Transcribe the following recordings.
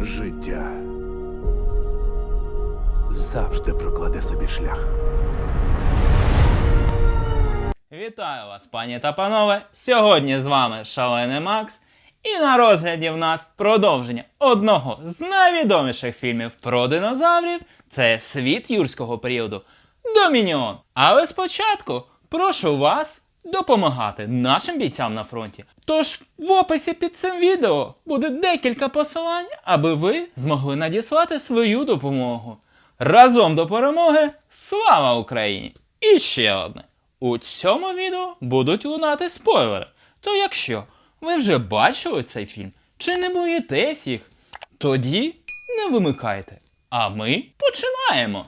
Життя завжди прокладе собі шлях. Вітаю вас, пані та панове! Сьогодні з вами Шалений Макс. І на розгляді в нас продовження одного з найвідоміших фільмів про динозаврів це світ юрського періоду Домініон. Але спочатку прошу вас допомагати нашим бійцям на фронті. Тож в описі під цим відео буде декілька посилань, аби ви змогли надіслати свою допомогу. Разом до перемоги! Слава Україні! І ще одне. У цьому відео будуть лунати спойлери. То якщо ви вже бачили цей фільм чи не боїтесь їх, тоді не вимикайте. А ми починаємо.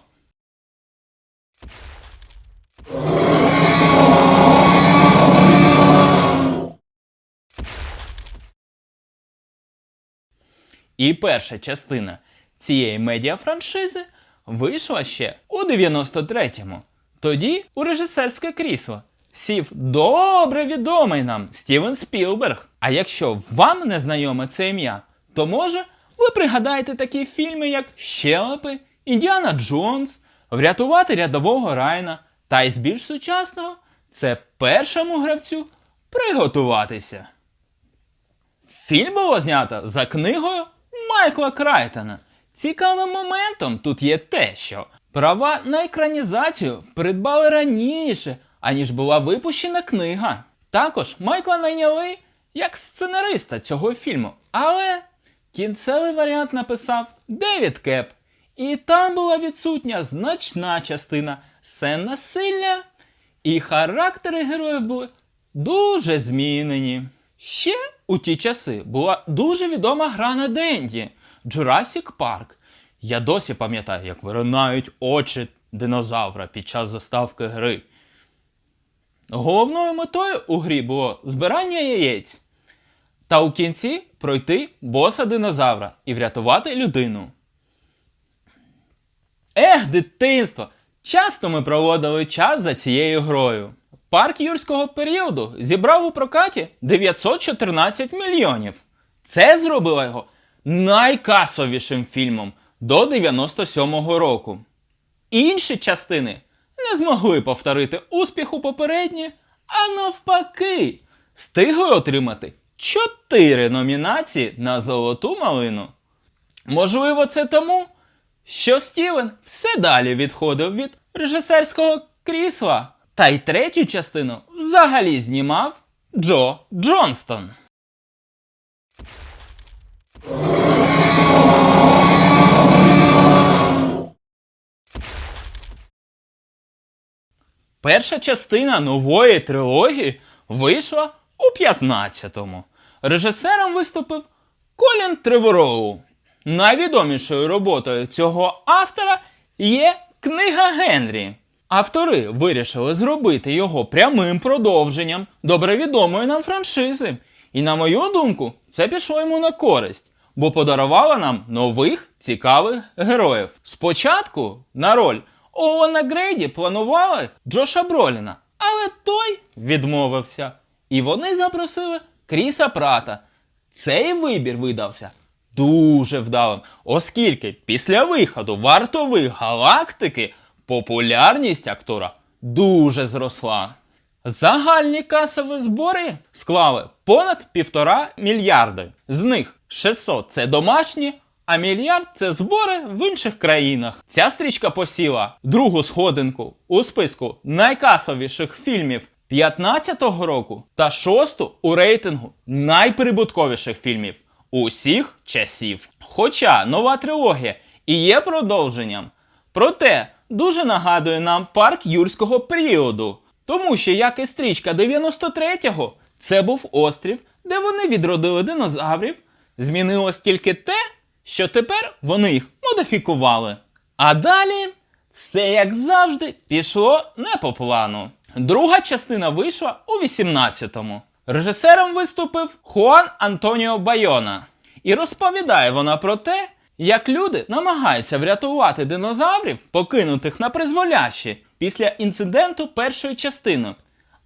І перша частина цієї медіафраншизи вийшла ще у 93-му. Тоді у режисерське крісло сів добре відомий нам Стівен Спілберг. А якщо вам не знайоме це ім'я, то може ви пригадаєте такі фільми, як Щелепи, Індіана Джонс, Врятувати рядового Райна, та із більш сучасного це першому гравцю приготуватися. Фільм було знято за книгою Майкла Крайтона. Цікавим моментом тут є те, що права на екранізацію придбали раніше, аніж була випущена книга. Також Майкла найняли як сценариста цього фільму, але кінцевий варіант написав Девід Кеп, і там була відсутня значна частина сцен насилля, і характери героїв були дуже змінені. Ще у ті часи була дуже відома гра на Денді Jurassic Park. Я досі пам'ятаю, як виринають очі динозавра під час заставки гри. Головною метою у грі було збирання яєць. Та у кінці пройти боса динозавра і врятувати людину. Ех, дитинство! Часто ми проводили час за цією грою. Парк юрського періоду зібрав у прокаті 914 мільйонів. Це зробило його найкасовішим фільмом до 97-го року. Інші частини не змогли повторити успіху попередні, а навпаки, встигли отримати 4 номінації на золоту малину. Можливо, це тому, що Стівен все далі відходив від режисерського крісла. Та й третю частину взагалі знімав Джо Джонстон. Перша частина нової трилогії вийшла у 15-му. Режисером виступив Колін Тревороу. Найвідомішою роботою цього автора є книга Генрі. Автори вирішили зробити його прямим продовженням добре відомої нам франшизи. І на мою думку, це пішло йому на користь, бо подарувало нам нових цікавих героїв. Спочатку на роль Оуена Грейді планували Джоша Броліна, але той відмовився. І вони запросили Кріса Прата. Цей вибір видався дуже вдалим, оскільки після виходу вартових галактики популярність актора дуже зросла. Загальні касові збори склали понад півтора мільярди. З них 600 це домашні, а мільярд це збори в інших країнах. Ця стрічка посіла другу сходинку у списку найкасовіших фільмів 15-го року та шосту у рейтингу найприбутковіших фільмів усіх часів. Хоча нова трилогія і є продовженням, проте дуже нагадує нам парк юрського періоду. Тому що, як і стрічка 93-го, це був острів, де вони відродили динозаврів. Змінилось тільки те, що тепер вони їх модифікували. А далі все як завжди пішло не по плану. Друга частина вийшла у 18-му. Режисером виступив Хуан Антоніо Байона. І розповідає вона про те, як люди намагаються врятувати динозаврів, покинутих на призволяще після інциденту першої частини.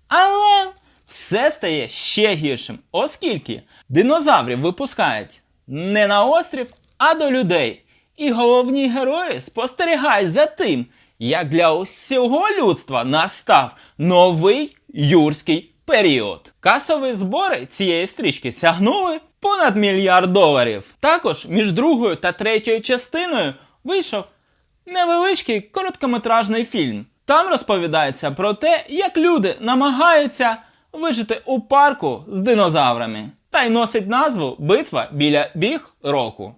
Але все стає ще гіршим, оскільки динозаврів випускають не на острів, а до людей. І головні герої спостерігають за тим, як для усього людства настав новий юрський період. Касові збори цієї стрічки сягнули понад мільярд доларів. Також між другою та третьою частиною вийшов невеличкий короткометражний фільм. Там розповідається про те, як люди намагаються вижити у парку з динозаврами. Та й носить назву Битва біля біг року.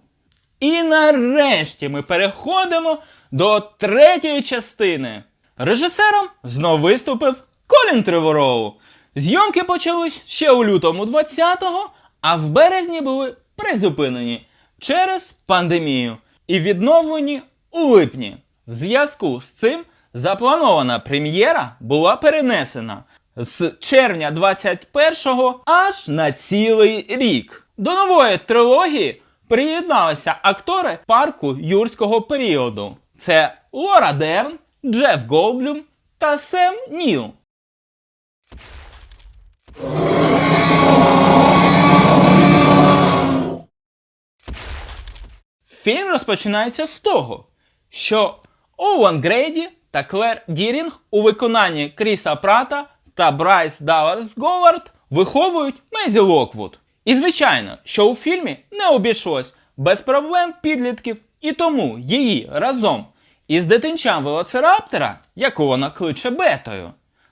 І нарешті ми переходимо до третьої частини. Режисером знов виступив Колін Тревороу. Зйомки почались ще у лютому 20-го, а в березні були призупинені через пандемію і відновлені у липні. В зв'язку з цим запланована прем'єра була перенесена з червня 21-го аж на цілий рік. До нової трилогії приєдналися актори парку юрського періоду. Це Лора Дерн, Джеф Голблюм та Сем Ніл. Фільм розпочинається з того, що Оуен Грейді та Клер Дірінг у виконанні Кріса Прата та Брайс Даллас Говард виховують Мезі Локвуд. І звичайно, що у фільмі не обійшлось без проблем підлітків, і тому її разом із дитинчам велоцираптора, яку вона кличе бетою,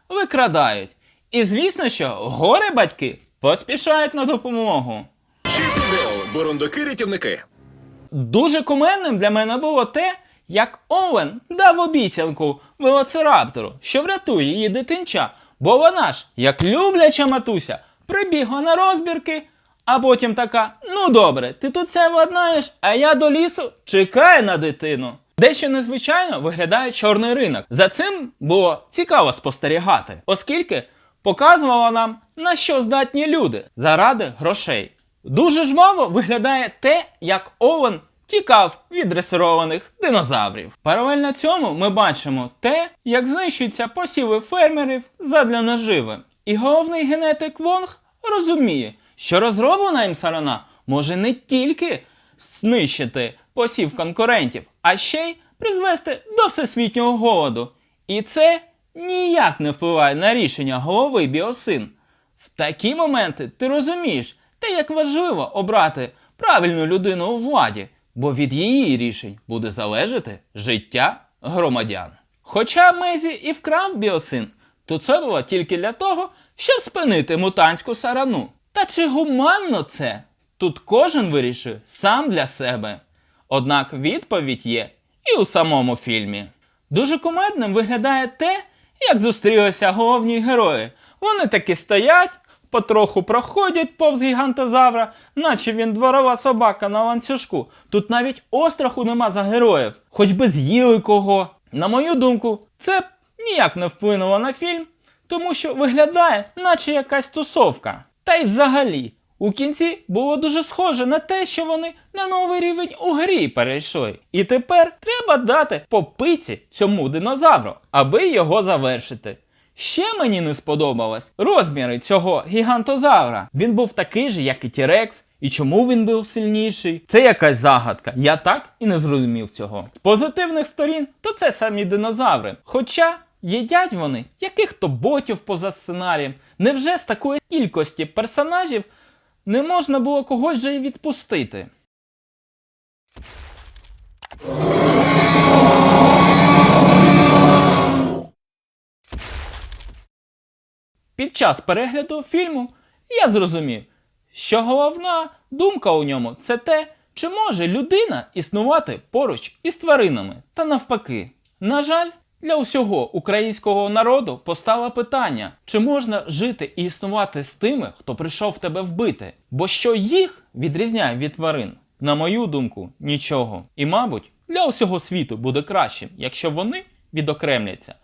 викрадають. І звісно, що горе батьки поспішають на допомогу. Чіп і Дейл, бурундуки-рятівники. Дуже кумедним для мене було те, як Оуен дав обіцянку велоцираптору, що врятує її дитинча, бо вона ж, як любляча матуся, прибігла на розбірки, а потім така: ну добре, ти тут це владнаєш, а я до лісу чекаю на дитину. Дещо незвичайно виглядає чорний ринок. За цим було цікаво спостерігати, оскільки показувала нам, на що здатні люди заради грошей. Дуже жваво виглядає те, як Овен тікав від дресированих динозаврів. Паралельно цьому ми бачимо те, як знищуються посіви фермерів задля наживи. І головний генетик Вонг розуміє, що розроблена їм сарана може не тільки знищити посів конкурентів, а ще й призвести до всесвітнього голоду. І це ніяк не впливає на рішення голови біосин. В такі моменти ти розумієш, те, як важливо обрати правильну людину у владі, бо від її рішень буде залежати життя громадян. Хоча Мезі і вкрав біосин, то це було тільки для того, щоб спинити мутантську сарану. Та чи гуманно це? Тут кожен вирішує сам для себе. Однак відповідь є і у самому фільмі. Дуже кумедним виглядає те, як зустрілися головні герої. Вони таки стоять, потроху проходять повз гігантозавра, наче він дворова собака на ланцюжку. Тут навіть остраху нема за героїв, хоч би з'їли кого. На мою думку, це ніяк не вплинуло на фільм, тому що виглядає, наче якась тусовка. Та й взагалі, у кінці було дуже схоже на те, що вони на новий рівень у грі перейшли. І тепер треба дати по цьому динозавру, аби його завершити. Ще мені не сподобалось розміри цього гігантозавра. Він був такий же, як і Тірекс. І чому він був сильніший? Це якась загадка. Я так і не зрозумів цього. З позитивних сторін, то це самі динозаври. Хоча їдять вони яких-то ботів поза сценарієм. Невже з такої кількості персонажів не можна було когось же й відпустити? Під час перегляду фільму я зрозумів, що головна думка у ньому це те, чи може людина існувати поруч із тваринами та навпаки. На жаль, для усього українського народу постало питання, чи можна жити і існувати з тими, хто прийшов тебе вбити, бо що їх відрізняє від тварин, на мою думку, нічого. І, мабуть, для усього світу буде кращим, якщо вони відокремляться.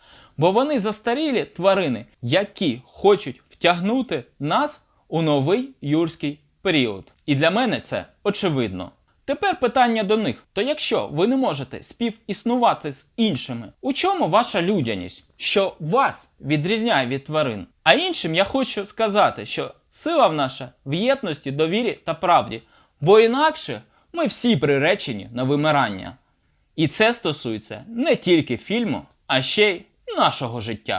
Бо вони застарілі тварини, які хочуть втягнути нас у новий юрський період. І для мене це очевидно. Тепер питання до них: то якщо ви не можете співіснувати з іншими, у чому ваша людяність, що вас відрізняє від тварин? А іншим я хочу сказати, що сила в наша в єдності, довірі та правді, бо інакше ми всі приречені на вимирання. І це стосується не тільки фільму, а ще й нашого життя.